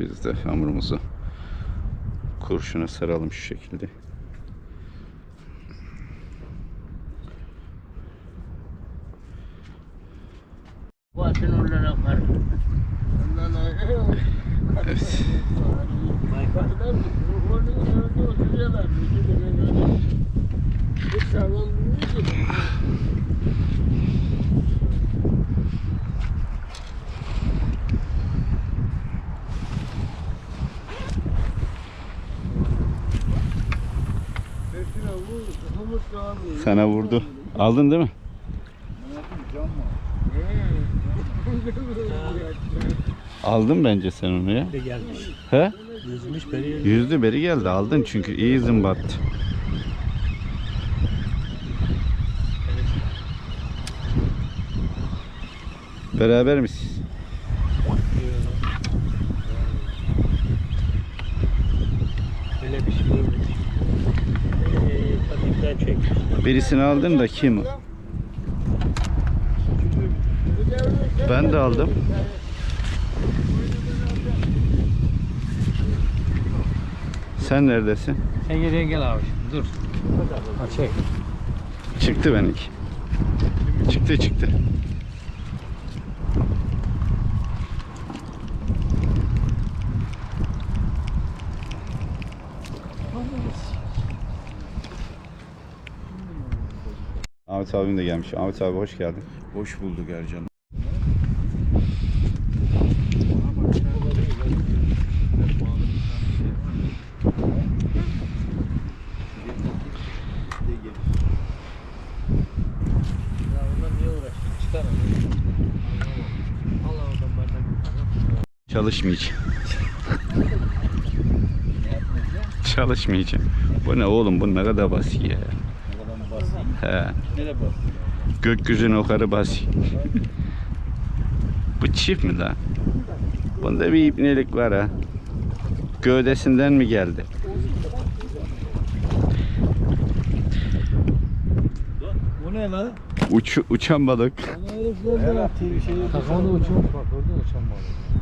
Biz de hamurumuzu kurşuna saralım şu şekilde. Evet. Sana vurdu. Aldın değil mi? Aldın bence sen onu ya. gelmiş. He? Yüzmüş beri Yüzdü beri geldi aldın çünkü iyi zımbattı. Beraber misiniz? Öyle bir şey olmuş. Eee patikten çekmiş. Birisini aldın da kim? Ben de aldım. Sen neredesin? Sen geriye gel abi. Dur. Ha çek. Çıktı benimki. Çıktı çıktı. Ahmet abim de gelmiş. Ahmet abi hoş geldin. Hoş bulduk Ercan. Çalışmayacağım. Çalışmayacağım. Bu ne oğlum bu ne kadar basit ya. He. Gökyüzüne o kadar basit. bu çift mi lan? Bunda bir ibnelik var ha. Gövdesinden mi geldi? Bu ne lan? Uç, uçan balık. Şey bak mü uçan balığı.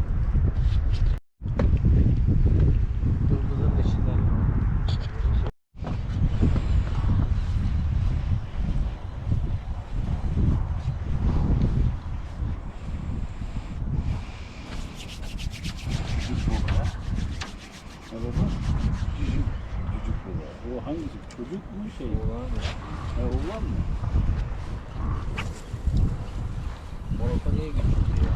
Durdurun içinden. Ha baba. Cücük. Cücük baba. O hangisi? Çocuk mu şey? Oğlan mı? Ha oğlan mı? Balıkta niye geçiyor ya?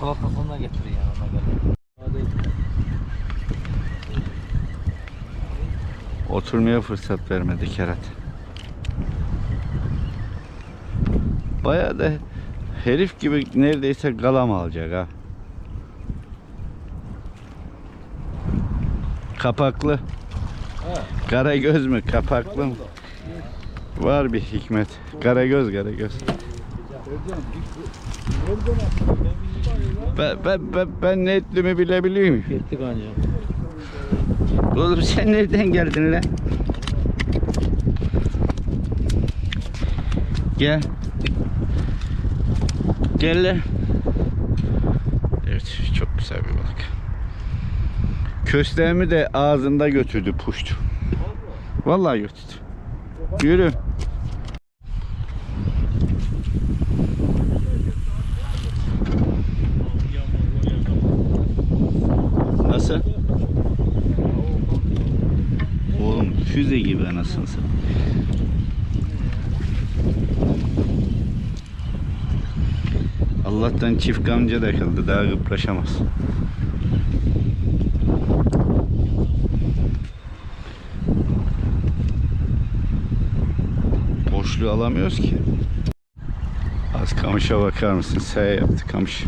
Salak kafana getir ya ona göre. Hadi. Oturmaya fırsat vermedi Kerat. Bayağı da herif gibi neredeyse galam alacak ha. Kapaklı. Karagöz mü? Kapaklı mı? Var bir hikmet. Karagöz, karagöz. Ben, ben, ben, ben ne ettiğimi bilebiliyor muyum? Gittik ancak. Oğlum sen nereden geldin lan? Gel. Gel lan. Evet çok güzel bir balık. Kösteğimi de ağzında götürdü puştu. Vallahi götürdü. Yürü. Nasıl? Oğlum füze gibi anasını satayım. Allah'tan çift gamca da kaldı. Daha gıpraşamaz. Alamıyoruz ki. Az kamışa bakar mısın? S yaptı kamış.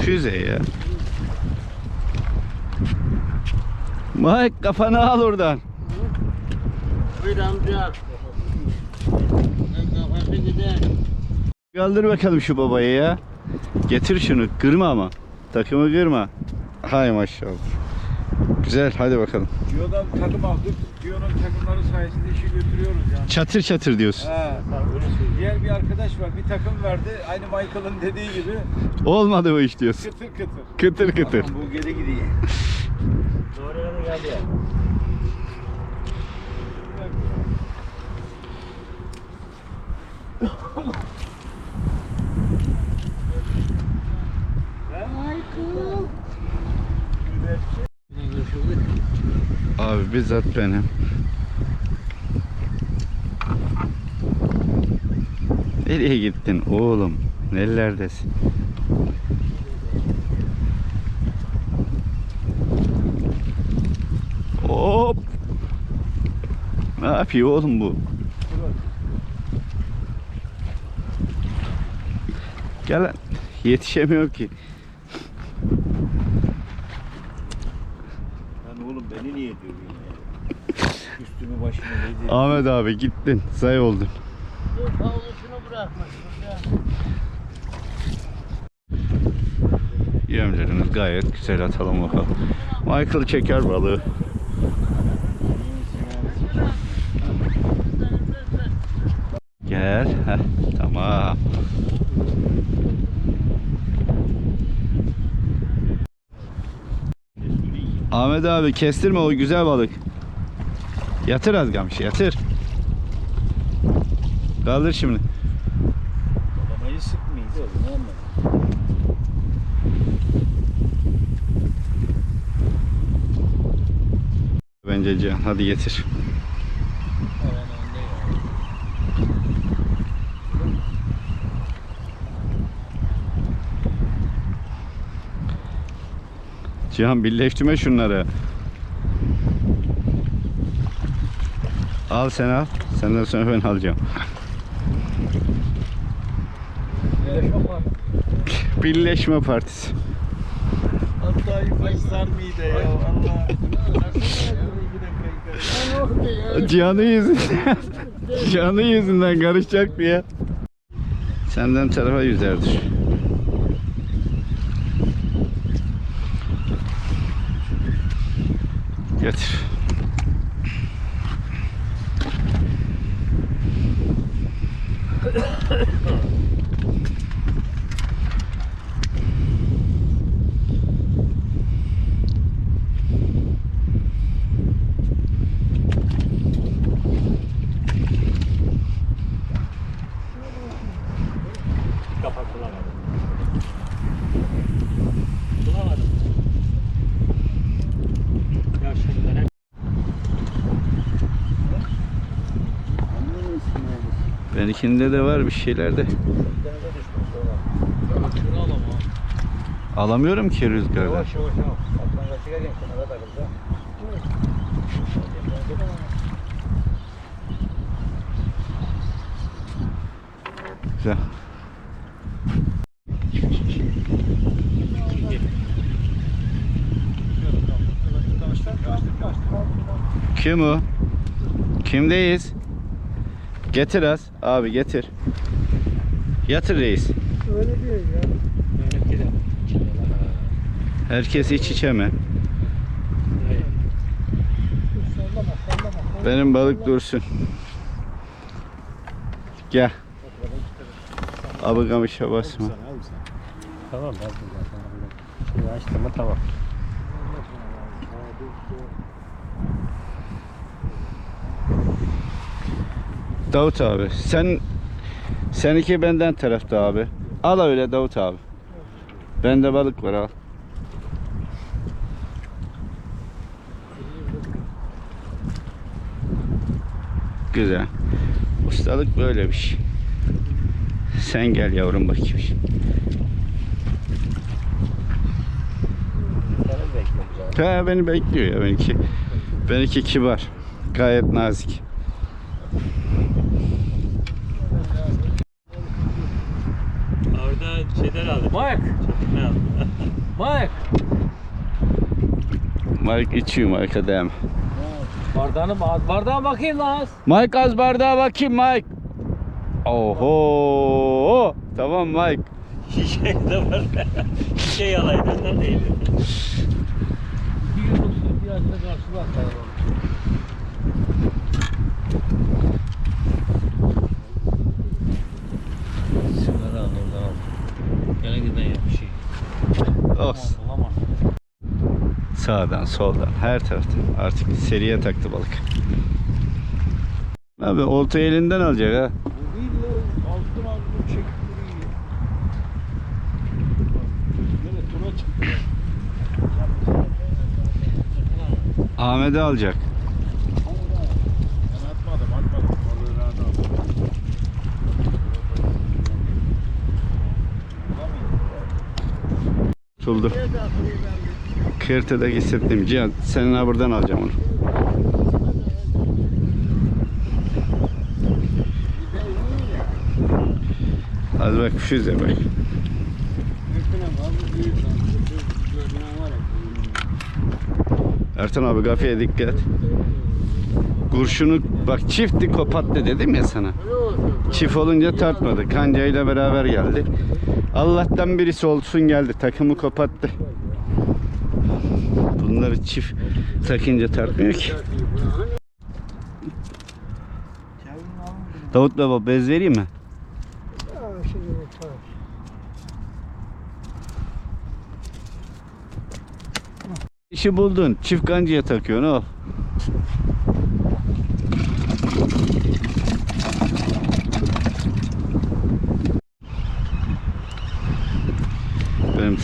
Füze ya. Mike kafanı al oradan. Buyur amca. Ben kafası gider. Kaldır bakalım şu babayı ya. Getir şunu. Kırma ama. Takımı kırma. Hay maşallah. Güzel hadi bakalım. Gio'dan takım aldık. Gio'nun takımları sayesinde işi götürüyoruz yani. Çatır çatır diyorsun. He. Diğer bir arkadaş var. Bir takım verdi. Aynı Michael'ın dediği gibi. Olmadı bu iş diyorsun. Kıtır kıtır. Kıtır kıtır. Aman Bu geri gidiyor. Doğru yere geldi ya. Abi bizzat benim. Nereye gittin oğlum? Nerelerdesin? Hop! Ne yapıyor oğlum bu? Gel. Yetişemiyor ki. Lan oğlum beni niye dövüyorsun ya? Üstümü başımı dedi. Ahmet abi gittin. Say oldun. Dur havlusunu bırakma. Yemlerimiz gayet güzel atalım bakalım. Michael çeker balığı. Gel. Heh, tamam. Ahmet abi kestirme o güzel balık. Yatır az gamış yatır. Kaldır şimdi. Adamı sıkmıydı oğlum. Anladın? Bence Cihan hadi getir. Cihan birleştirme şunları. Al sen al. Senden sonra ben alacağım. Birleşme partisi. Hatta yukarı mıydı ya valla. Cihan'ın yüzünden. Cihan'ın yüzünden karışacak ya. Senden tarafa yüzerdir. Getir. Kapak bulamadım. Bulamadım. Ya şunlar hep Benimkinde de var bir şeyler de. Alamıyorum ki rüzgardan. Yavaş yavaş yavaş. Aklına çıkarken kenara takıldı. Güzel. Kim o? Kimdeyiz? Getir az. Abi getir. Yatır reis. Benimki de. Herkes iç içe mi? Benim balık dursun. Gel. Abi kamışa basma. Tamam ben. Şimdi açtım mı tamam. Davut abi sen seninki benden tarafta abi. Al öyle Davut abi. Bende balık var al. Güzel. Ustalık böyle bir şey. Sen gel yavrum bakayım. Ha beni bekliyor ya benimki. Benimki kibar. Gayet nazik. Orada şeyler aldım. Mike. Ne aldım? Mike. Mike içiyor Mike'a dem. Bardağını az bardağa bakayım lan az. Mike az bardağa bakayım Mike. Oho. Tamam Mike. Şişe de var. Şişe yalaydı. Ondan değil. İki yıllık süt yaşında karşı bak. Sigara al oradan al. Gene giden yap bir şey. Olsun. Sağdan soldan her taraftan. Artık seriye taktı balık. Abi olta elinden alacak ha. Ahmet'i alacak. Tutuldu. Kırtıda hissettim. Cihan senin ha buradan alacağım onu. Hadi bak bak. Gördüğün var ya. Ertan abi kafaya dikkat. Kurşunu bak çifti kopattı dedim ya sana. Çift olunca tartmadı. Kancayla beraber geldi. Allah'tan birisi olsun geldi. Takımı kopattı. Bunları çift takınca tartmıyor ki. Davut baba bez vereyim mi? İşi buldun. Çift kancaya takıyorsun al.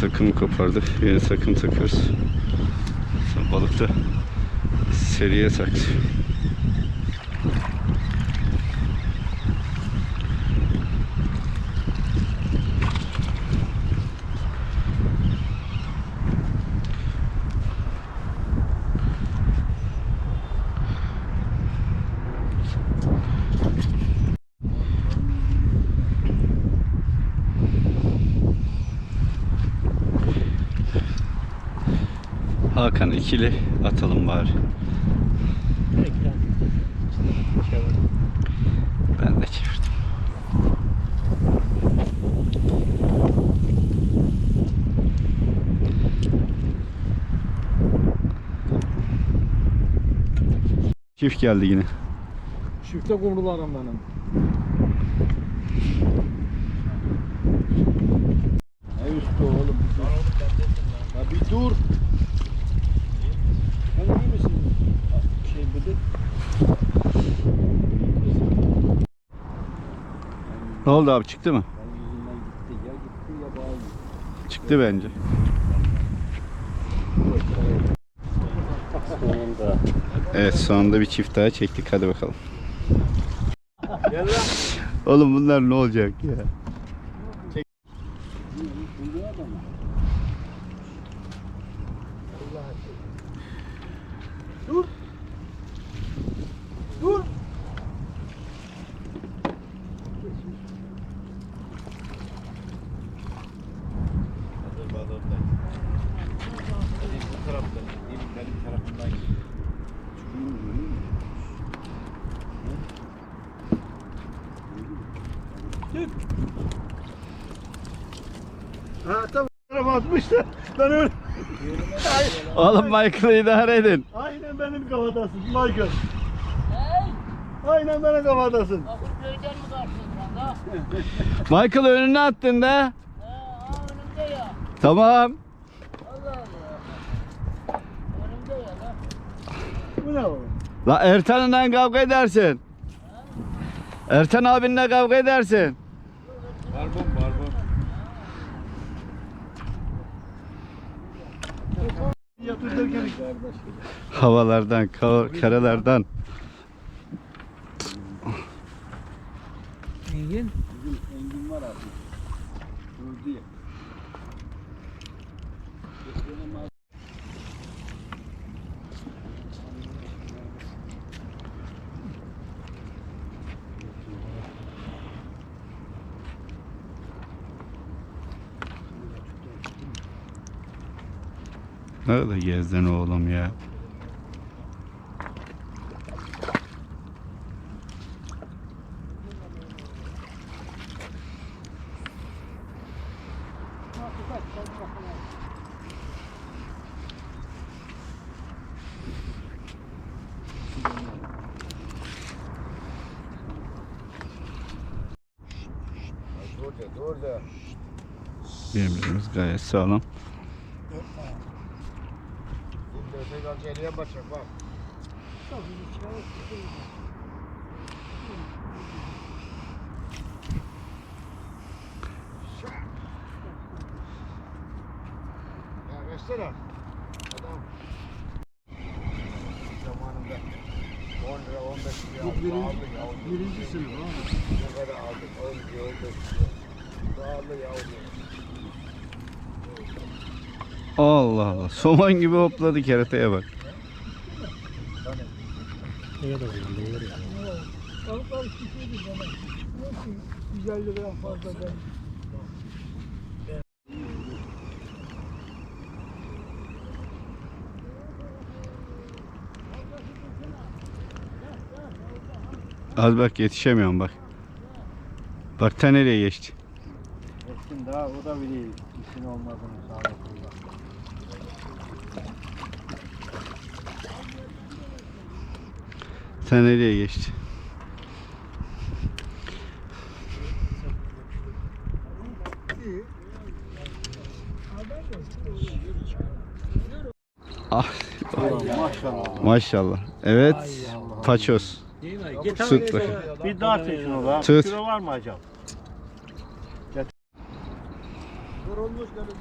Takımı kopardı. Yeni takım takıyoruz. Sen balıkta seriye taktı. Hakan ikili atalım bari. Ben de çevirdim. Çift geldi yine. Çifte kumrularım benim. Ne üstü oğlum? Ya bir dur. Sen iyi misin? Şey bıdık. Ne oldu abi çıktı mı? Ben gitti. Ya gitti ya bağlı. Çıktı bence. Sonunda. Evet sonunda bir çift daha çektik hadi bakalım. Oğlum bunlar ne olacak ya? Atmış da ben öyle. Oğlum Michael'ı idare edin. Aynen benim kafadasın Michael. Aynen benim kafadasın. Michael önüne attın da. Tamam. Bu ne oğlum? La Ertan'la kavga edersin. Ertan abinle kavga edersin. Barbon barbon. Yatır derken Havalardan, ka- karalardan var abi. Öldü ya. Nerede gezdin oğlum ya? Birbirimiz gayet sağlam. Zamanında 10 lira 15 lira Bu birinci- aldık, aldık. Birinci sınıf abi. Ne kadar aldık 10 lira 15 lira. Dağıldı yavrum. Allah Allah. Somon gibi hopladı kerataya bak. Balıklar şişirdi bana. Nasıl 150 liradan fazla ben. Az bak yetişemiyorum bak. Bak ta nereye geçti. Etsin daha o da biliyor işin olmadığını sağlıklı. Ta nereye geçti. Ah, Maşallah. maşallah. Evet. Paçoz. Var. Bir daha seçin o lan. Tut. Kilo var mı acaba? Yorulmuş gelecek.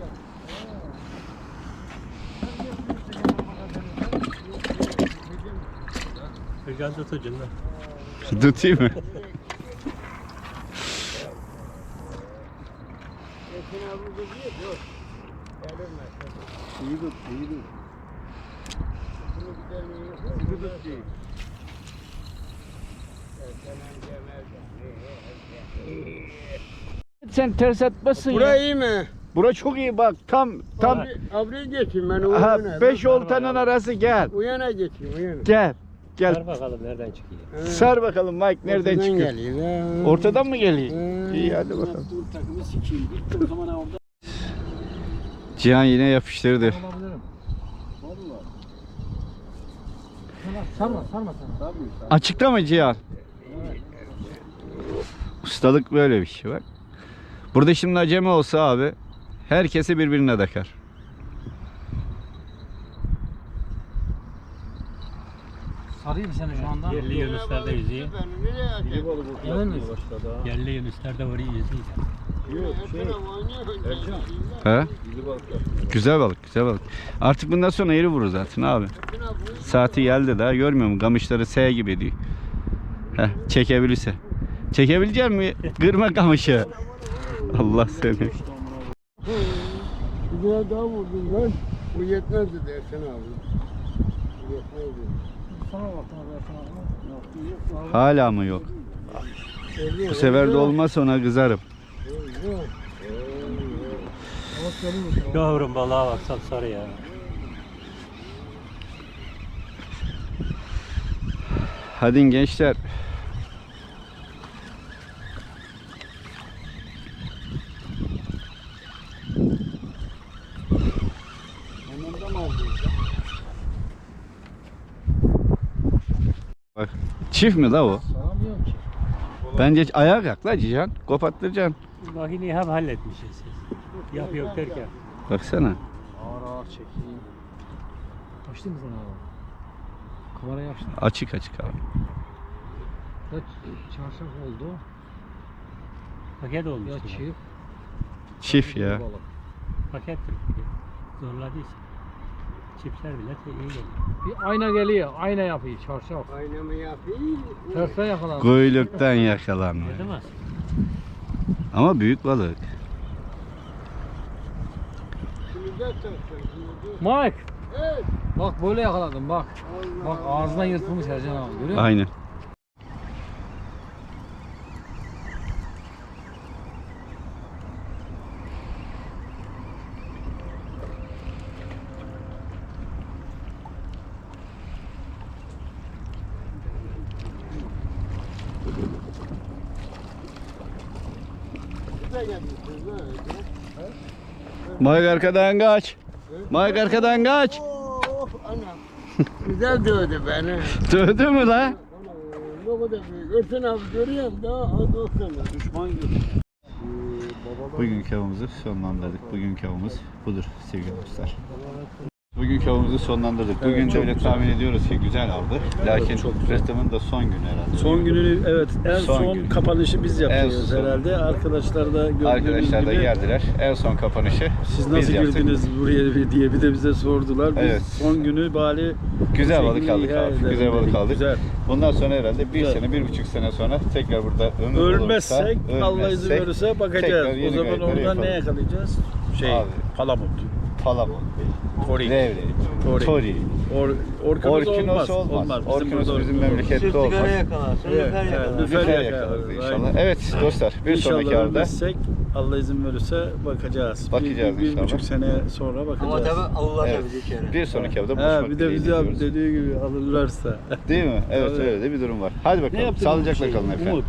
Hocam tutacağım da. Tutayım mı? İyi tut, iyi tut. İyi tut değil. Sen ters atmasın Burayı iyi mi? Bura çok iyi bak. Tam tam Abriye geçeyim ben Aha, uyana. 5 oltanın arası gel. Uyana geçeyim uyana. Gel. Gel. Ver bakalım nereden çıkıyor. Sar bakalım Mike nereden Ortadan çıkıyor? geliyor. Ortadan mı geliyor? Hmm. İyi hadi bakalım. Dur takımı sikeyim. Gitti o zaman orada. Cihan yine yapıştırdı. Vallahi. Sarma sarma. Açıkta mı Cihan? Ustalık böyle bir şey bak. Burada şimdi acemi olsa abi herkesi birbirine takar. Sarayım seni şu anda. Yerli da yüzüyor. Ben? Emin misin? Yerli da orayı yüzüyor. Yok şey. Ercan. He? Güzel balık, güzel balık. Artık bundan sonra eri vurur zaten abi. Saati geldi daha görmüyor musun? Gamışları S gibi diyor. Heh, çekebilirse. Çekebilecek mi? Kırma kamışı. Allah seni. Bir daha vurdun lan. Bu yetmez dedi Ersen abi. Bu yetmez Hala mı yok? Bu sefer de olmazsa ona kızarım. Yavrum balığa bak sapsarı ya. Hadi gençler. Annemden mi aldın? Bak. Çift mi la o? Saramıyorum ki. Bence ayağa kalk la Cihan. Kopattıracaksın. Makineyi hem halletmişiz siz. Yap yok derken. Baksana. Ağır ağır çekeyim. Açtın mı sen abi? Kamerayı açtım. Açık açık abi. Kaç çarşaf oldu. Paket olmuş. Ya çift. Çift ya. balık. Paket zorladıysa. Çipsler bile iyi geliyor. Bir ayna geliyor. Ayna yapıyor çarşaf. Aynamı yapayım. Terse yakalandı. Kuyruktan yakalanma. Edemez. Ama büyük balık. Mike. Evet. Bak böyle yakaladım bak. Bak ağzından yırtılmış Ercan abi görüyor musun? Aynen. Mike arkadan kaç. Mike arkadan kaç. Güzel dövdü beni. Dövdü mü lan? Ne kadar büyük. Örsen abi görüyorum daha az olsana. Düşman görüyor. Bugünkü avımızı sonlandırdık. Bugünkü avımız budur sevgili dostlar. Bugünkü avımızı sonlandırdık. Bugün de öyle tahmin ediyoruz ki güzel avdı. Lakin Rıhtım'ın da son günü herhalde. Son gününü evet en Son son, günü. kapanışı biz yapıyoruz son. herhalde. Arkadaşlar da gördüğünüz Arkadaşlar da gibi geldiler. En son kapanışı siz nasıl yaptık. girdiniz buraya diye bir de bize sordular. Biz Evet. son günü bari Güzel balık aldık abi. Güzel balık aldık. Güzel. Bundan sonra herhalde bir Güzel. sene, bir buçuk sene sonra tekrar burada ömür Ölmezsek olursa, Allah izin ölmezsek verirse bakacağız. O zaman oradan ne yakalayacağız? Şey, Abi. Palamut. Palamon, Torik. Levre, Torik. Tori. Or, orkinos Orkinos olmaz. olmaz. Bizim Orkinos bizim olmaz. memlekette olmaz. Sırtıkara yakalarsın, Evet, lüfer evet, yakalarsın. lüfer yakalarız inşallah. aynen. Evet dostlar bir İnşallah sonraki avda ölmezsek Allah izin verirse bakacağız. Bakacağız bir, bir, inşallah. buçuk sene sonra bakacağız. Ama tabi Allah Evet. bir kere. bir sonraki avda Ha, buluşmak bir de bizi abi dediği gibi alırlarsa. Değil mi? Evet Tabii. öyle de bir durum var. Hadi bakalım. Sağlıcakla şey, kalın efendim. Umut?